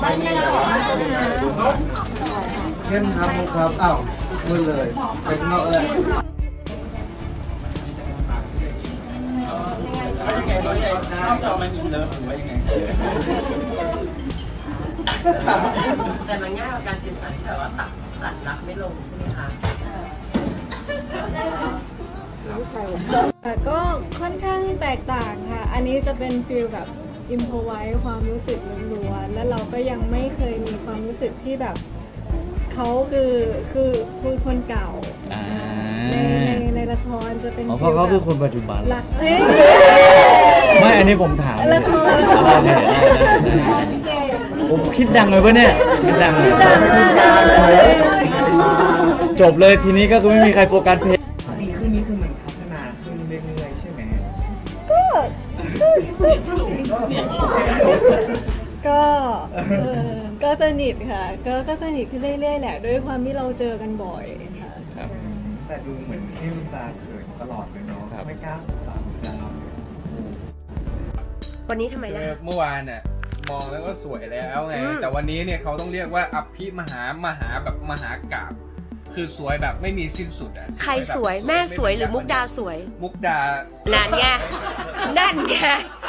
เข้มครับมุกครับอ้าวมือเลยไปข้างนอกเลยแต่มันง่ายกว่าการสื่อสารที่แบบว่าตัดตัดรักไม่ลงใช่ไหมคะแต่ก็ค่อนข้างแตกต่างค่ะ อันนี้จะเป็นฟิลแบบ อิมพอไว้ความรู้สึกล้วนๆแล้วเราก็ยังไม่เคยมีความรู้สึกที่แบบเขาคือคือคือคนเก่าอ่าในในในละครจะเป็นอ๋อเพราะเขาคือคนปัจจุบัน รักเอ้ยไม่อันนี้ผมถามละครได้ได้ได้ได้ผมคิดดังเลยปะเนี่ยคิดดังเลย จบเลยทีนี้ก็คือไม่มีใครโฟกัสเพลง ก็เออก็สนิทค่ะ ก็ก็สนิทขึ้นเรื่อยๆแหละ ด้วยความที่เราเจอกันบ่อยค่ะครับ แต่ดูเหมือนเข้มตาเขินตลอดเลยเนาะ ครับ ไม่กล้าตามดาววันนี้ทำไมนะ คือเมื่อวานน่ะมองแล้วก็สวยแล้วไง อืม แต่วันนี้เนี่ยเขาต้องเรียกว่าอภิมหามหาแบบมหากาบคือสวยแบบไม่มีสิ้นสุดอะใครแบบสวยแม่สวยหรือมุกดาสวย มุกดานั่นไง นั่นไง